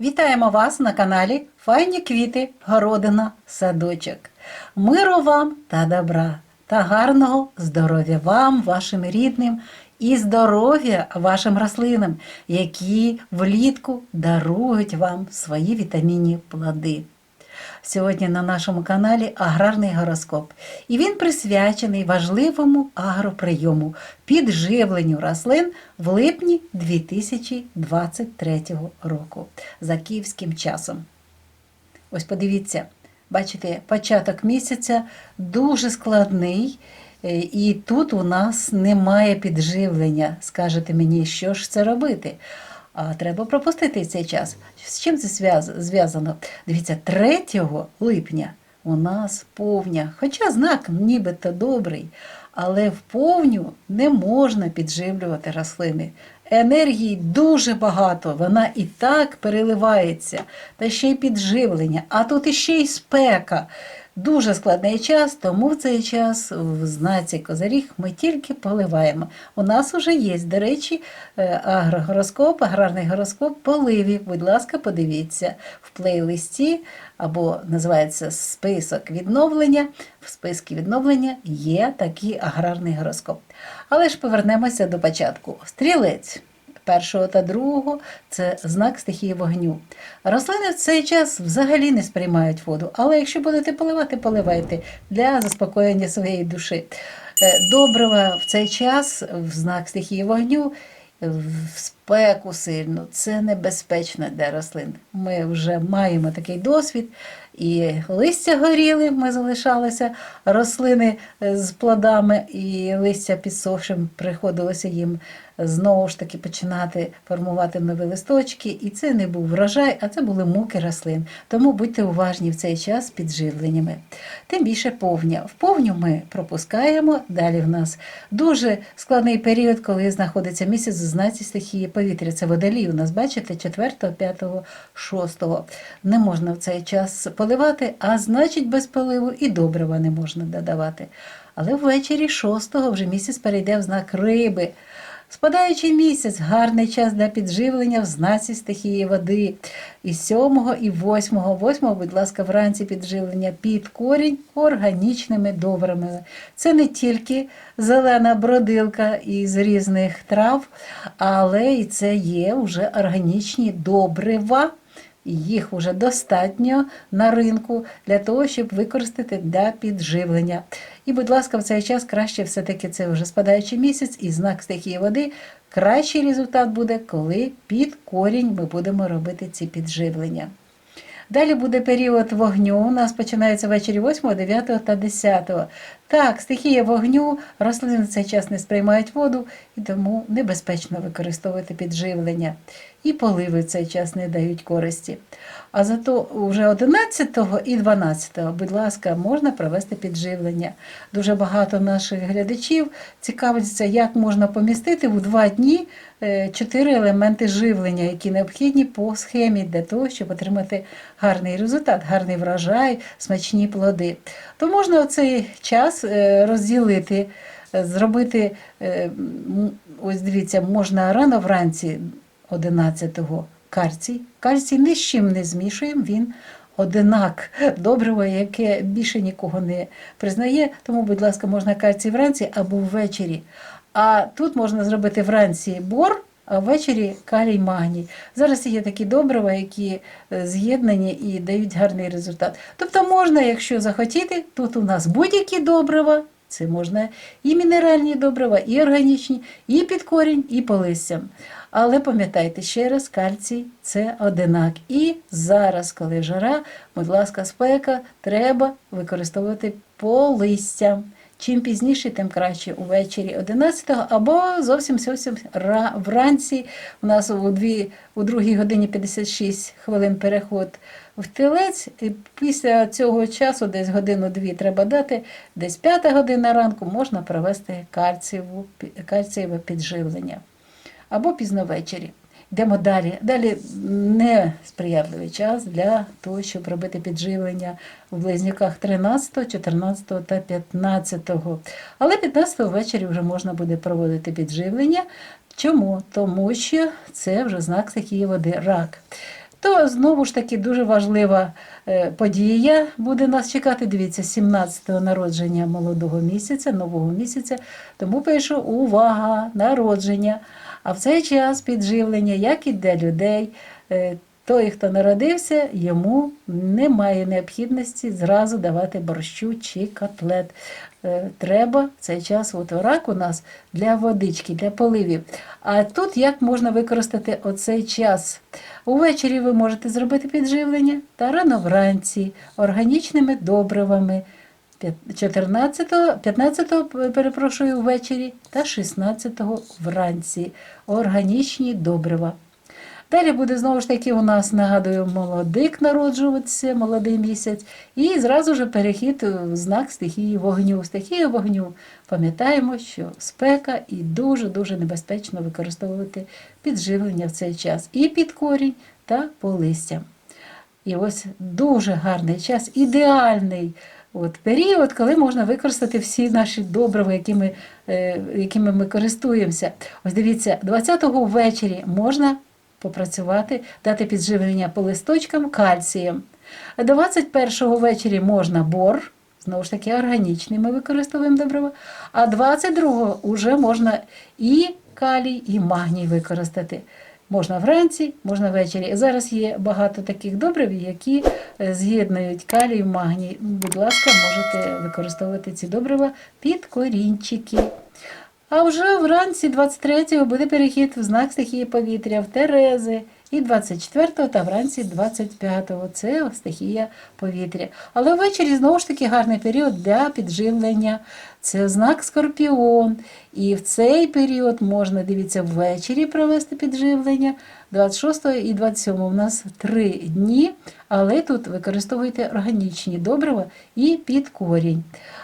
Вітаємо вас на каналі Файні квіти, городина, садочок. Миру вам та добра, та гарного здоров'я вам, вашим рідним, і здоров'я вашим рослинам, які влітку дарують вам свої вітамінні плоди. Сьогодні на нашому каналі Аграрний гороскоп, і він присвячений важливому агроприйому підживленню рослин в липні 2023 року за київським часом. Ось подивіться, бачите, початок місяця дуже складний, е, і тут у нас немає підживлення. Скажете мені, що ж це робити? А треба пропустити цей час. З чим це зв'язано? Дивіться, 3 липня у нас повня, хоча знак нібито добрий, але в повню не можна підживлювати рослини. Енергії дуже багато, вона і так переливається, та ще й підживлення, а тут іще й спека. Дуже складний час, тому в цей час в знаці Козаріг ми тільки поливаємо. У нас вже є, до речі, е, агрогороскоп, аграрний гороскоп поливів. Будь ласка, подивіться в плейлисті або називається список відновлення. В списку відновлення є такий аграрний гороскоп. Але ж повернемося до початку. Стрілець першого та другого це знак стихії вогню. Рослини в цей час взагалі не сприймають воду, але якщо будете поливати, поливайте для заспокоєння своєї душі. Е, Добрива в цей час в знак стихії вогню. В спеку сильно, це небезпечно для рослин. Ми вже маємо такий досвід, і листя горіли, ми залишалися, рослини е, з плодами, і листя підсохшим приходилося їм знову ж таки починати формувати нові листочки. І це не був врожай, а це були муки рослин. Тому будьте уважні в цей час з підживленнями. Тим більше повня. В повню ми пропускаємо. Далі в нас дуже складний період, коли знаходиться місяць у знаці стихії повітря. Це водолій. У нас, бачите, 4, 5, 6. Не можна в цей час поливати, а значить без поливу і добрива не можна додавати. Але ввечері 6 вже місяць перейде в знак риби. Спадаючий місяць гарний час для підживлення в знаці стихії води. І 7, і 8, 8, будь ласка, вранці підживлення під корінь органічними добрими. Це не тільки зелена бродилка із різних трав, але і це є вже органічні добрива. Їх вже достатньо на ринку для того, щоб використати для підживлення. І, будь ласка, в цей час краще все-таки це вже спадаючий місяць і знак стихії води. Кращий результат буде, коли під корінь ми будемо робити ці підживлення. Далі буде період вогню. У нас починається ввечері 8, 9 та 10. Так, стихія вогню, рослини в цей час не сприймають воду, і тому небезпечно використовувати підживлення. І поливи в цей час не дають користі. А зато вже 11 і 12, будь ласка, можна провести підживлення. Дуже багато наших глядачів цікавиться, як можна помістити у два дні е, чотири елементи живлення, які необхідні по схемі для того, щоб отримати гарний результат, гарний врожай, смачні плоди. То можна цей час е, розділити, е, зробити, ось дивіться, можна рано вранці 11-го кальцій. Кальцій ні з чим не змішуємо, він одинак добриво, яке більше нікого не признає. Тому, будь ласка, можна кальцій вранці або ввечері. А тут можна зробити вранці бор, а ввечері калій магній. Зараз є такі добрива, які е, з'єднані і дають гарний результат. Тобто можна, якщо захотіти, тут у нас будь-які добрива. Це можна і мінеральні добрива, і органічні, і під корінь, і по листям. Але пам'ятайте ще раз, кальцій це одинак. І зараз, коли жара, будь ласка, спека, треба використовувати по листям. Чим пізніше, тим краще увечері 11-го або зовсім зовсім вранці. У нас у, дві, у 2 годині 56 хвилин переход в тілець. І після цього часу, десь годину-дві треба дати, десь п'ята година ранку можна провести кальцієве підживлення або пізно ввечері. Йдемо далі. Далі несприятливий час для того, щоб робити підживлення в близнюках 13, 14 та 15. Але 15 ввечері вже можна буде проводити підживлення. Чому? Тому що це вже знак стихії води рак. То знову ж таки дуже важлива е, подія буде нас чекати. Дивіться, 17-го народження молодого місяця, нового місяця. Тому пишу увага, народження. А в цей час підживлення, як і для людей, е, той, хто народився, йому немає необхідності зразу давати борщу чи котлет. Е, Треба цей час, от рак у нас для водички, для поливів. А тут як можна використати оцей час? Увечері ви можете зробити підживлення та рано вранці органічними добривами. 14, 15, перепрошую, ввечері та 16 вранці. Органічні добрива. Далі буде знову ж таки у нас, нагадую, молодик народжуватися, молодий місяць, і зразу ж перехід в знак стихії вогню. Стихія вогню. Пам'ятаємо, що спека і дуже-дуже небезпечно використовувати підживлення в цей час і під корінь та по листям. І ось дуже гарний час, ідеальний от, період, коли можна використати всі наші добрива, якими, е, якими ми користуємося. Ось дивіться, 20-го ввечері можна попрацювати, дати підживлення по листочкам кальцієм. А 21-го ввечері можна бор, знову ж таки, органічний ми використовуємо добрива. А 22-го вже можна і калій, і магній використати. Можна вранці, можна ввечері. Зараз є багато таких добрив, які е, з'єднують калій магній. Будь ласка, можете використовувати ці добрива під корінчики. А вже вранці 23-го буде перехід в знак стихії повітря в Терези. І 24-го та вранці 25-го це стихія повітря. Але ввечері знову ж таки гарний період для підживлення. Це знак Скорпіон. І в цей період можна, дивіться, ввечері провести підживлення. 26 і 27 у нас три дні, але тут використовуйте органічні добрива і під корінь. Е,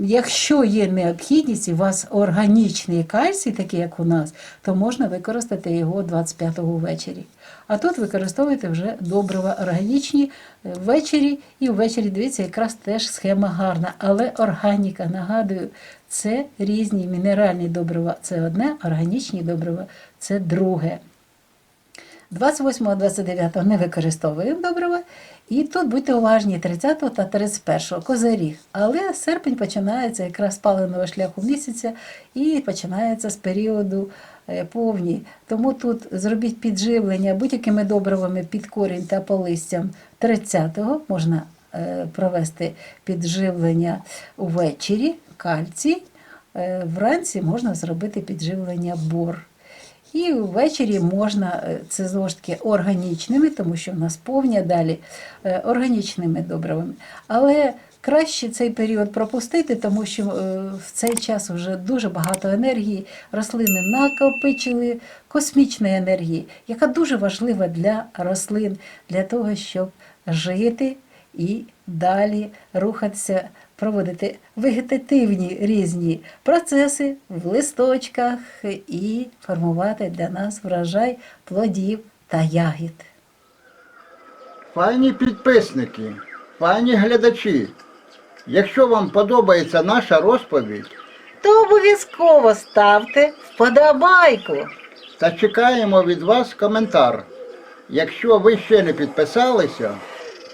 Якщо є необхідність, у вас органічний кальцій, такий як у нас, то можна використати його 25-го ввечері. А тут використовуєте вже добрива органічні е, ввечері, і ввечері, дивіться, якраз теж схема гарна. Але органіка, нагадую, це різні мінеральні добрива, це одне, органічні добрива це друге. 28-29 не використовуємо добрива. І тут будьте уважні 30 та 31 козиріг. Але серпень починається якраз з паливного шляху місяця і починається з періоду е, повні. Тому тут зробіть підживлення будь-якими добривами під корінь та по листям 30-го можна е, провести підживлення увечері, кальцій. Е, Вранці можна зробити підживлення бор. І ввечері можна, е, це знову ж таки органічними, тому що в нас повня далі е, органічними добривами. Але краще цей період пропустити, тому що е, в цей час вже дуже багато енергії, рослини накопичили космічної енергії, яка дуже важлива для рослин, для того, щоб жити і далі рухатися, проводити вегетативні різні процеси в листочках і формувати для нас врожай плодів та ягід. Пані підписники, пані глядачі, якщо вам подобається наша розповідь, То обов'язково ставте вподобайку. та чекаємо від вас коментар. Якщо ви ще не підписалися,